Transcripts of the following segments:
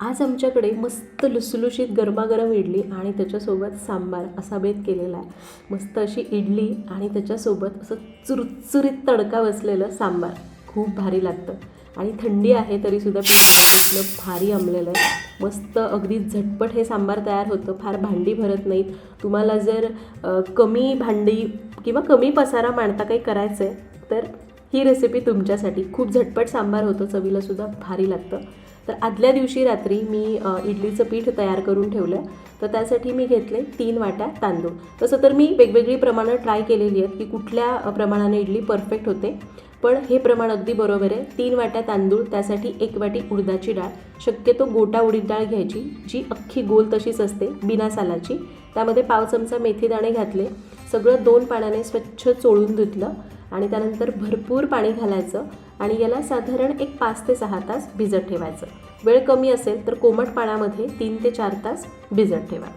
आज आमच्याकडे मस्त लुसलुशीत गरमागरम इडली आणि त्याच्यासोबत सांबार असा बेत केलेला आहे. मस्त अशी इडली आणि त्याच्यासोबत असं चुरचुरीत तडका बसलेलं सांबार. खूप भारी लागतं. आणि थंडी आहे तरीसुद्धा पीठ भारी आंबलेलं आहे. मस्त अगदी झटपट हे सांबार तयार होतं. फार भांडी भरत नाहीत. तुम्हाला जर कमी भांडी किंवा कमी पसारा मांडता काही करायचं आहे तर ही रेसिपी तुमच्यासाठी. खूप झटपट सांबार होतं. चवीलासुद्धा भारी लागतं. तर आदल्या दिवशी रात्री मी इडलीचं पीठ तयार करून ठेवलं. तर त्यासाठी मी घेतले तीन वाट्या तांदूळ. तसं तर मी वेगवेगळी प्रमाणं ट्राय केलेली आहेत की कुठल्या प्रमाणाने इडली परफेक्ट होते. पण हे प्रमाण अगदी बरोबर आहे. तीन वाट्या तांदूळ त्यासाठी एक वाटी उडदाची डाळ. शक्यतो गोटा उडीद डाळ घ्यायची जी अख्खी गोल तशीच असते बिना सालाची. त्यामध्ये पाव चमचा मेथी दाणे घातले. सगळं दोन पाण्याने स्वच्छ चोळून धुतलं. आणि त्यानंतर भरपूर पाणी घालायचं आणि याला साधारण एक पाच ते सहा तास भिजत ठेवायचं वेळ कमी असेल तर कोमट पाण्यामध्ये तीन ते चार तास भिजत ठेवा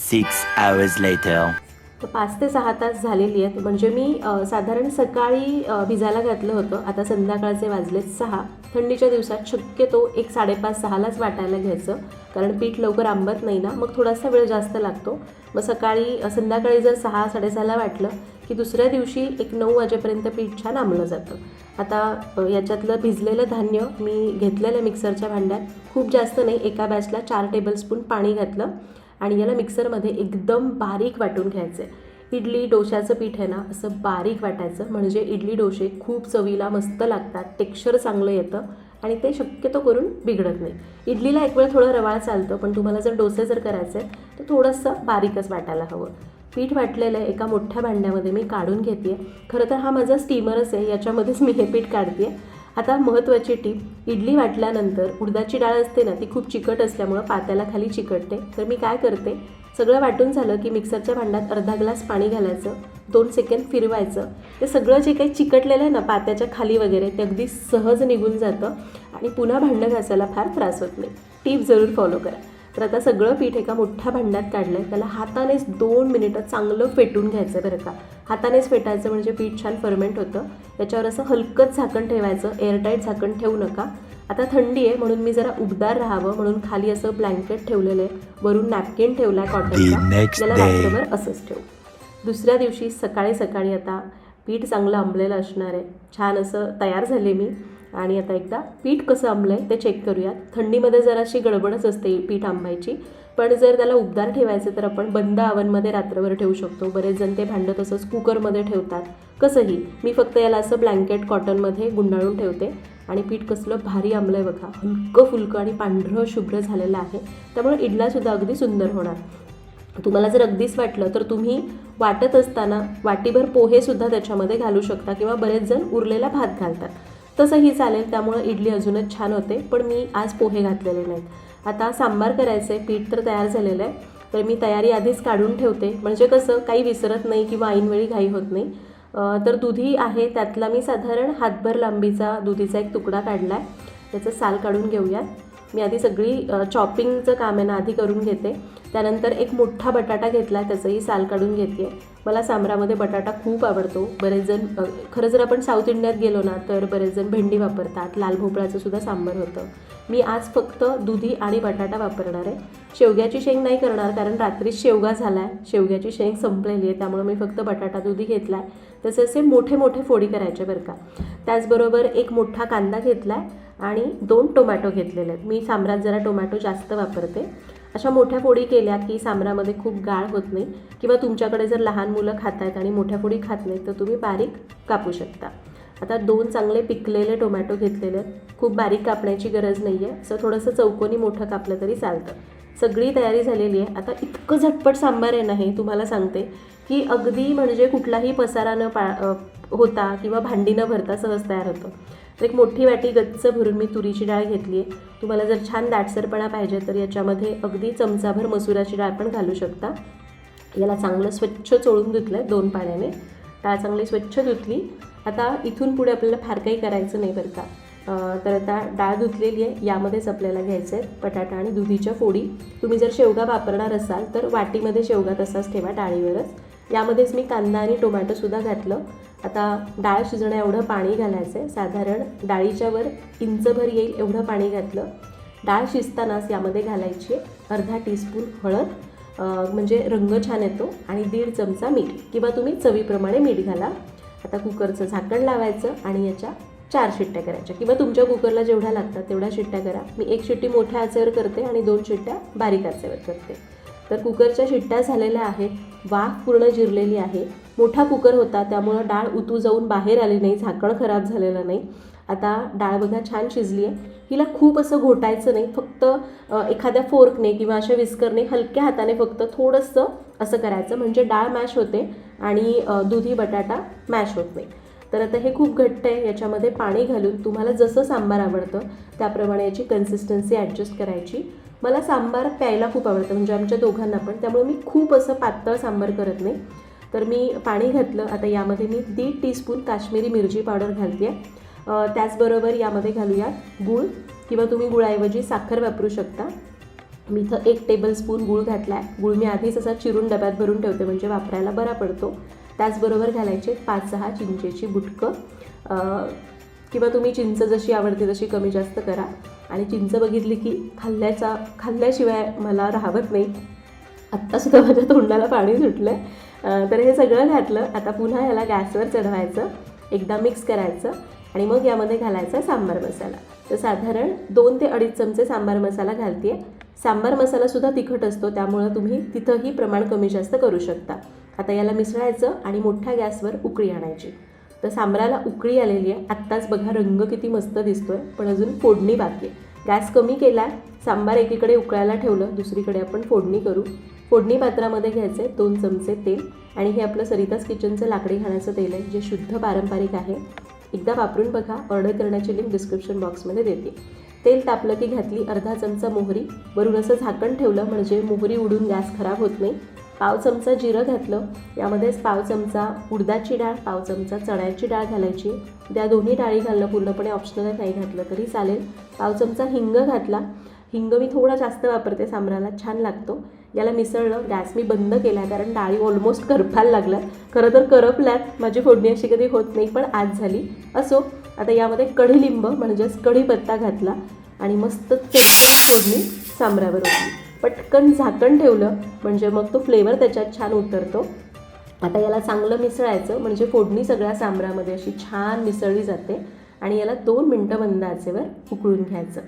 Six hours later. तर पाच ते सहा तास झालेली आहेत. म्हणजे मी साधारण सकाळी भिजायला घातलं होतं. आता संध्याकाळचे वाजले सहा. थंडीच्या दिवसात शक्यतो एक साडेपाच सहालाच वाटायला घ्यायचं. कारण पीठ लवकर आंबत नाही ना. मग थोडासा वेळ जास्त लागतो. मग सकाळी संध्याकाळी जर सहा साडेसहाला वाटलं की दुसऱ्या दिवशी एक नऊ वाजेपर्यंत पीठ छान आंबलं जातं. आता याच्यातलं भिजलेलं धान्य मी घेतलेलं मिक्सरच्या भांड्यात. खूप जास्त नाही. एका बॅचला चार टेबलस्पून पाणी घातलं. आणि याला मिक्सरमध्ये एकदम बारीक वाटून घ्यायचं आहे इडली डोश्याचं पीठ आहे ना असं बारीक वाटायचं. म्हणजे इडली डोसे खूप चवीला मस्त लागतात टेक्स्चर चांगलं येतं आणि ते शक्यतो करून बिघडत नाही. इडलीला एक वेळ थोडं रवाळ चालतं पण तुम्हाला जर डोसे जर करायचे तर थोडंसं बारीकच वाटायला हवं. पीठ वाटलेलं आहे एका मोठ्या भांड्यामध्ये मी काढून घेते खरं तर हा माझा स्टीमरच आहे याच्यामध्येच मी हे पीठ काढते आता महत्त्वाची टीप इडली वाटल्यानंतर उडदाची डाळ असते ना ती खूप चिकट असल्यामुळं पात्याला खाली चिकटते. तर मी काय करते सगळं वाटून झालं की मिक्सरच्या भांड्यात अर्धा ग्लास पाणी घालायचं दोन सेकंद फिरवायचं. ते सगळं जे काही चिकटलेलं आहे ना पात्याच्या खाली वगैरे ते अगदी सहज निघून जातं आणि पुन्हा भांडं घासायला फार त्रास होत नाही. टीप जरूर फॉलो करा. तर आता सगळं पीठ एका मोठ्या भांड्यात काढलं आहे त्याला हातानेच दोन मिनिटं चांगलं फेटून घ्यायचं बरं का. हातानेच फेटायचं म्हणजे पीठ छान फर्मेंट होतं. त्याच्यावर असं हलकंच झाकण ठेवायचं. एअरटाईट झाकण ठेवू नका. आता थंडी आहे म्हणून मी जरा उबदार राहावं. म्हणून खाली असं ब्लँकेट ठेवलेलं आहे. वरून नॅपकिन ठेवला आहे कॉटनचा next याला day. रात्रभर असंच ठेवू. दुसऱ्या दिवशी सकाळी सकाळी आता पीठ चांगलं आंबलेलं असणार आहे. छान असं तयार झाले मी. आणि आता एकदा पीठ कसं आंबलं आहे ते चेक करूयात. थंडीमध्ये जराशी गडबडच असते पीठ आंबायची. पण जर त्याला उबदार ठेवायचं तर आपण बंद आवनमध्ये रात्रभर ठेवू शकतो. बरेच जण ते भांडं तसंच कुकरमध्ये ठेवतात. कसंही मी फक्त याला असं ब्लँकेट कॉटनमध्ये गुंडाळून ठेवते. आणि पीठ कसलं भारी आंबलं आहे बघा. हलकं फुलकं आणि पांढरं शुभ्र झालेलं आहे. त्यामुळे इडलासुद्धा अगदी सुंदर होणार. तुम्हाला जर अगदीच वाटलं तर तुम्ही वाटत असताना वाटीभर पोहेसुद्धा त्याच्यामध्ये घालू शकता किंवा बरेच जण उरलेला भात घालतात. तसंही चालेल त्यामुळं इडली अजूनच छान होते. पण मी आज पोहे घातलेले नाहीत. आता सांबार करायचं आहे पीठ तर तयार झालेलं आहे. तर मी तयारी आधीच काढून ठेवते. म्हणजे कसं काही विसरत नाही किंवा ऐनवेळी घाई होत नाही. तर दुधी आहे त्यातला मी साधारण हातभर लांबीचा दुधीचा एक तुकडा काढला आहे त्याचं साल काढून घेऊयात. मी आधी सगळी चॉपिंगचं काम आहे ना आधी करून घेते. त्यानंतर एक मोठा बटाटा घेतला आहे त्याचंही साल काढून घेते. मला सांबरामध्ये बटाटा खूप आवडतो. बरेच जण खरं जर आपण साऊथ इंडियात गेलो ना तर बरेच जण भेंडी वापरतात. लाल भोपळ्याचं सुद्धा सांबर होतं. मी आज फक्त दुधी आणि बटाटा वापरणार आहे. शेवग्याची शेंग नाही करणार कारण रात्री शेवगा झाला आहे शेवग्याची शेंग संपलेली आहे त्यामुळे मी फक्त बटाटा दुधी घेतला आहे तसे असे मोठे मोठे फोडी करायचे बरं का. त्याचबरोबर एक मोठा कांदा घेतला आहे आणि दोन टोमॅटो घेतलेले आहेत. मी सांबरात जरा टोमॅटो जास्त वापरते. अशा मोठ्या फोडी केल्या की सांबरामध्ये खूप गाळ होत नाही किंवा तुमच्याकडे जर लहान मुलं खात आहेत आणि मोठ्या फोडी खात नाहीत तर तुम्ही बारीक कापू शकता. आता दोन चांगले पिकलेले टोमॅटो घेतलेले आहेत. खूप बारीक कापण्याची गरज नाही आहे असं थोडंसं चौकोनी मोठं कापलं तरी चालतं. सगळी तयारी झालेली आहे. आता इतकं झटपट सांबार आहे ना हे तुम्हाला सांगते की अगदी म्हणजे कुठलाही पसारा न पा होता किंवा भांडी न भरता सहज तयार होतं. तर एक मोठी वाटी गच्च भरून मी तुरीची डाळ घेतली आहे. तुम्हाला जर छान दाटसरपणा पाहिजे तर याच्यामध्ये अगदी चमचाभर मसुराची डाळ पण घालू शकता. याला चांगलं स्वच्छ चोळून धुतलं आहे दोन पाण्याने. डाळ चांगली स्वच्छ धुतली. आता इथून पुढे आपल्याला फार काही करायचं नाही बरं का. तर आता डाळ धुतलेली आहे यामध्येच आपल्याला घ्यायचं आहे बटाटा आणि दुधीच्या फोडी. तुम्ही जर शेवगा वापरणार असाल तर वाटीमध्ये शेवगा तसाच ठेवा डाळीवरच. यामध्येच मी कांदा आणि टोमॅटोसुद्धा घातलं. आता डाळ शिजणं एवढं पाणी घालायचं आहे साधारण डाळीच्यावर इंचभर येईल एवढं पाणी घातलं. डाळ शिजतानाच यामध्ये घालायची आहे अर्धा टीस्पून हळद म्हणजे रंग छान येतो आणि दीड चमचा मीठ किंवा तुम्ही चवीप्रमाणे मीठ घाला. आता कुकरचं झाकण लावायचं आणि याच्या चार शिट्ट्या करायच्या. किंवा तुमच्या कुकरला जेवढ्या लागतात तेवढ्या शिट्ट्या करा. मी एक शिट्टी मोठ्या आचेवर करते आणि दोन शिट्ट्या बारीक आचेवर करते. तर कुकरच्या शिट्ट्या झालेल्या आहेत. वाफ पूर्ण जिरलेली आहे. मोठा कुकर होता त्यामुळं डाळ उतू जाऊन बाहेर आली नाही झाकण खराब झालेलं नाही. आता डाळ बघा छान शिजली आहे. हिला खूप असं घोटायचं नाही. फक्त एखाद्या फोर्कने किंवा अशा विस्करने हलक्या हाताने फक्त थोडंसं असं करायचं. म्हणजे डाळ मॅश होते आणि दुधी बटाटा मॅश होत नाही. तर आता हे खूप घट्ट आहे याच्यामध्ये पाणी घालून तुम्हाला जसं सांबार आवडतं त्याप्रमाणे याची कन्सिस्टन्सी ॲडजस्ट करायची. मला सांबार प्यायला खूप आवडतं म्हणजे आमच्या दोघांना पण. त्यामुळे मी खूप असं पातळ सांबार करत नाही. तर मी पाणी घातलं आता यामध्ये मी दीड टीस्पून काश्मीरी मिरची पावडर घालते आहे त्याचबरोबर यामध्ये घालूयात गूळ किंवा तुम्ही गुळाऐवजी साखर वापरू शकता. मी इथं एक टेबलस्पून गूळ घातला आहे गूळ मी आधीच असा चिरून डब्यात भरून ठेवते म्हणजे वापरायला बरा पडतो. त्याचबरोबर घालायचे पाच सहा चिंचेची बुटकं. किंवा तुम्ही चिंच जशी आवडते तशी कमी जास्त करा. आणि चिंच बघितली की खाल्ल्याचा खाल्ल्याशिवाय मला राहवत नाही. आत्तासुद्धा माझ्या तोंडाला पाणी सुटलं आहे तर हे सगळं घातलं. आता पुन्हा याला गॅसवर चढवायचं. एकदा मिक्स करायचं. आणि मग यामध्ये घालायचा सांबार मसाला. तर साधारण दोन ते अडीच चमचे सांबार मसाला घालते सांबार मसालासुद्धा तिखट असतो. त्यामुळं तुम्ही तिथंही प्रमाण कमी जास्त करू शकता. आता याला मिसळायचं आणि मोठ्या गॅसवर उकळी आणायची. तर सांबराला उकळी आलेली आहे. आत्ताच बघा रंग किती मस्त दिसतोय पण अजून फोडणी बाकी आहे. गॅस कमी केला सांबार एकीकडे उकळायला ठेवलं दुसरीकडे आपण फोडणी करू. फोडणी पात्रामध्ये घ्यायचे दोन चमचे तेल आणि हे आपलं सरिताच किचनचं लाकडी घाण्याचं तेल आहे जे शुद्ध पारंपरिक आहे. एकदा वापरून बघा ऑर्डर करण्याची लिंक डिस्क्रिप्शन बॉक्समध्ये देते. तेल तापलं की घातली अर्धा चमचा मोहरी. वरून असं झाकण ठेवलं म्हणजे मोहरी उडून गॅस खराब होत नाही. पाव चमचा जिरं घातलं. यामध्येच पाव चमचा उडदाची डाळ पाव चमचा चण्याची डाळ घालायची. त्या दोन्ही डाळी घालणं पूर्णपणे ऑप्शनल नाही घातलं तरी चालेल. पाव चमचा हिंग घातला. हिंग मी थोडा जास्त वापरते सांबराला छान लागतो. याला मिसळलं गॅस मी बंद केला कारण डाळी ऑलमोस्ट करपायला लागल्यात. खरं तर करपल्यात माझी फोडणी अशी कधी होत नाही पण आज झाली. असो आता यामध्ये कढीलिंब म्हणजेच कढीपत्ता घातला आणि मस्त चटपट फोडणी सांबरावर होती पटकन झाकण ठेवलं म्हणजे मग तो फ्लेवर त्याच्यात छान उतरतो. आता याला चांगलं मिसळायचं म्हणजे फोडणी सगळ्या सांबरामध्ये अशी छान मिसळली जाते. आणि याला दोन मिनटं मंद आचेवर उकळून घ्यायचं.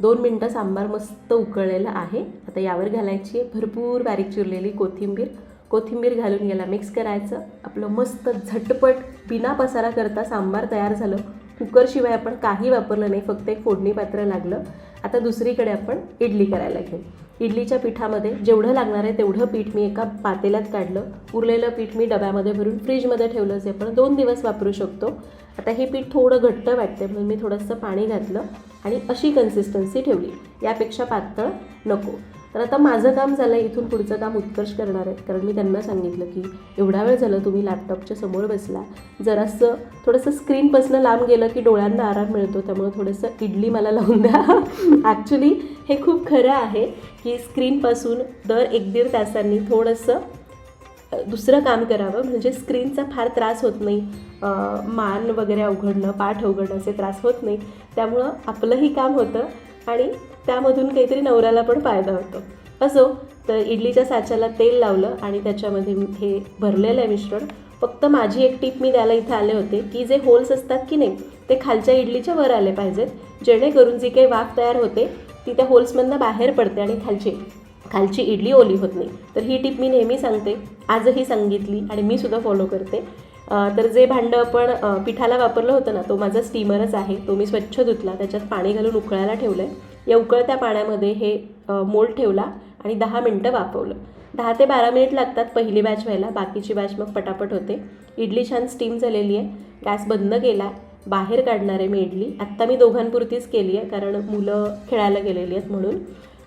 दोन मिनटं सांबार मस्त उकळलेलं आहे. आता यावर घालायची आहे भरपूर बारीक चिरलेली कोथिंबीर. कोथिंबीर घालून याला मिक्स करायचं. आपलं मस्त झटपट बिना पसारा करता सांबार तयार झालं. कुकरशिवाय आपण काही वापरलं नाही फक्त एक फोडणी पात्र लागलं. आता दुसरीकडे आपण इडली करायला घेऊ. इडलीच्या पिठामध्ये जेवढं लागणार आहे तेवढं पीठ मी एका पातेल्यात काढलं. उरलेलं पीठ मी डब्यामध्ये भरून फ्रीजमध्ये ठेवलं जे आपण दोन दिवस वापरू शकतो. आता हे पीठ थोडं घट्ट वाटते म्हणून मी थोडंसं पाणी घातलं आणि अशी कन्सिस्टन्सी ठेवली. यापेक्षा पातळ नको. तर आता माझं काम झालं आहे इथून पुढचं काम उत्कर्ष करणार आहेत कारण मी त्यांना सांगितलं की एवढा वेळ झालं तुम्ही लॅपटॉपच्या समोर बसला. जरासं थोडंसं स्क्रीनपासनं लांब गेलं की डोळ्यांना आराम मिळतो. त्यामुळे थोडंसं इडली मला लावून द्या. ॲक्च्युली हे खूप खरं आहे की स्क्रीनपासून दर एक दीड तासांनी थोडंसं दुसरं काम करावं म्हणजे स्क्रीनचा फार त्रास होत नाही. मान वगैरे अवघडणं पाठ अवघडणं असे त्रास होत नाही. त्यामुळं आपलंही काम होतं आणि त्यामधून काहीतरी नवऱ्याला पण फायदा होतो. असो तर इडलीच्या साच्याला तेल लावलं आणि त्याच्यामध्ये मी हे भरलेलं आहे मिश्रण. फक्त माझी एक टीप मी द्यायला इथं आले होते की जे होल्स असतात की नाही ते खालच्या इडलीच्या वर आले पाहिजेत. जेणेकरून जी काही वाफ तयार होते ती त्या होल्समधनं बाहेर पडते आणि खालची खालची इडली ओली होत नाही. तर ही टीप मी नेहमी सांगते. आजही सांगितली आणि मी सुद्धा फॉलो करते. तर जे भांडं आपण पिठाला वापरलं होतं ना तो माझा स्टीमरच आहे. तो मी स्वच्छ धुतला त्याच्यात पाणी घालून उकळायला ठेवलं आहे या उकळत्या पाण्यामध्ये हे मोल्ड ठेवला आणि दहा मिनटं वाफवलं. दहा ते बारा मिनिट लागतात पहिली बॅच व्हायला. बाकीची बॅच मग पटापट होते. इडली छान स्टीम झालेली आहे. गॅस बंद केला. बाहेर काढणार आहे मी इडली. आत्ता मी दोघांपुरतीच केली आहे कारण मुलं खेळायला गेलेली आहेत म्हणून.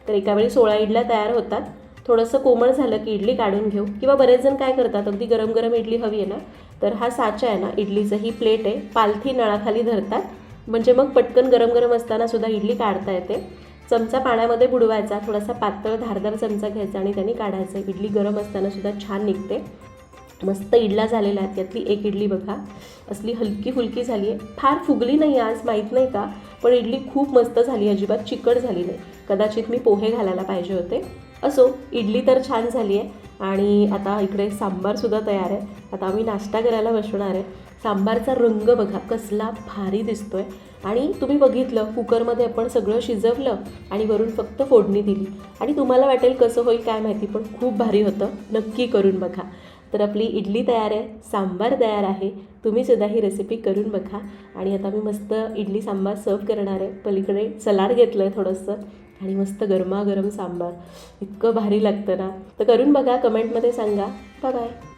तर एका वेळी सोळा इडल्या तयार होतात. थोडंसं कोमळ झालं की इडली काढून घेऊ. किंवा बरेच जण काय करतात अगदी गरम गरम इडली हवी आहे ना तर हा साचा आहे ना इडलीचं ही प्लेट आहे. पालथी नळाखाली धरतात. म्हणजे मग पटकन गरम गरम असताना सुद्धा इडली काढता येते. चमचा पाण्यामध्ये बुडवायचा थोडासा पातळ धारदार चमचा घ्यायचा आणि त्यांनी काढायचं. इडली गरम असताना सुद्धा छान निघते. मस्त इडला झालेला आहेत त्यातली एक इडली बघा. असली हलकी फुलकी झाली आहे. फार फुगली नाही आज माहीत नाही का? पण इडली खूप मस्त झाली अजिबात चिकट झाली नाही. कदाचित मी पोहे घालायला पाहिजे होते. असो इडली तर छान झाली आहे. आणि आता इकडे सांबारसुद्धा तयार आहे. आता आम्ही नाश्ता करायला बसणार आहे. सांबारचा रंग बघा कसला भारी दिसतो आहे आणि तुम्ही बघितलं कुकरमध्ये आपण सगळं शिजवलं आणि वरून फक्त फोडणी दिली. आणि तुम्हाला वाटेल कसं होईल काय माहिती पण खूप भारी होतं. नक्की करून बघा. तर आपली इडली तयार आहे सांबार तयार आहे. तुम्ही सुद्धा ही रेसिपी करून बघा. आणि आता मी मस्त इडली सांबार सर्व करणार आहे. पलीकडे सलाड घेतलं आहे थोडंसं. आणि मस्त गरमागरम सांबार. इतकं भारी लागतं ना. तर करून बघा कमेंटमध्ये सांगा. बाय